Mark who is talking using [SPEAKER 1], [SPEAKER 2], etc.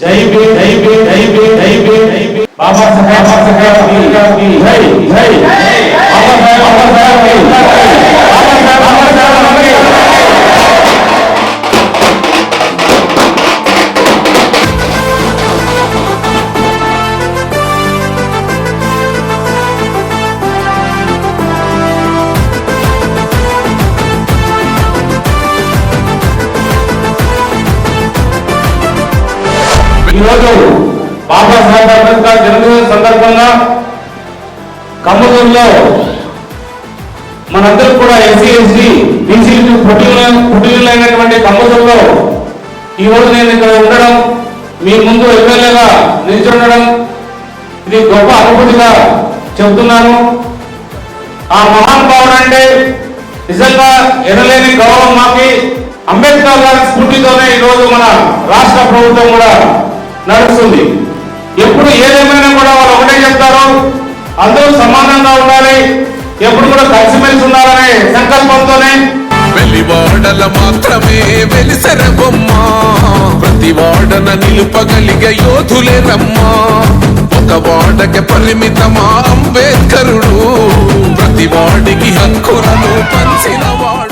[SPEAKER 1] जय बे जय बे जय बे जय बे बाबा साहब ఈరోజు బాబాసాహెబ్ అంబేద్కర్ జన్మదిన సందర్భంగా కమ్మదూరులో మనందరూ కూడా ఎస్సీ ఎస్టీ బీసీ పుట్టినైనటువంటి కమ్మదూరులో ఈ రోజు నేను ఇక్కడ ఉండడం మీ ముందు ఎమ్మెల్యేగా నిల్చుండడం ఇది గొప్ప అనుభూతిగా చెబుతున్నాను. ఆ మహానుభావుడు అంటే నిజంగా ఎనలేని గౌరవం మాకి అంబేద్కర్ గారి స్ఫూర్తితోనే ఈరోజు మన రాష్ట్ర ప్రభుత్వం కూడా నడుస్తుంది. ఎప్పుడు ఏదేమైనా కూడా వాళ్ళు ఒకటే చెప్తారు. అందరూ సమానంగా ఉండాలి. ఎప్పుడు కూడా కలిసిమెలిసి ఉండాలనే సంకల్పంతోనే.
[SPEAKER 2] వెలివాడల మాత్రమే వెలిసర బొమ్మ. ప్రతి వాడన నిలుపగలిగే యోధులే రమ్మా. ఒక వాడకి పరిమితమా అంబేద్కరుడు. ప్రతి వాడికి హక్కులను పంచిన వాడు.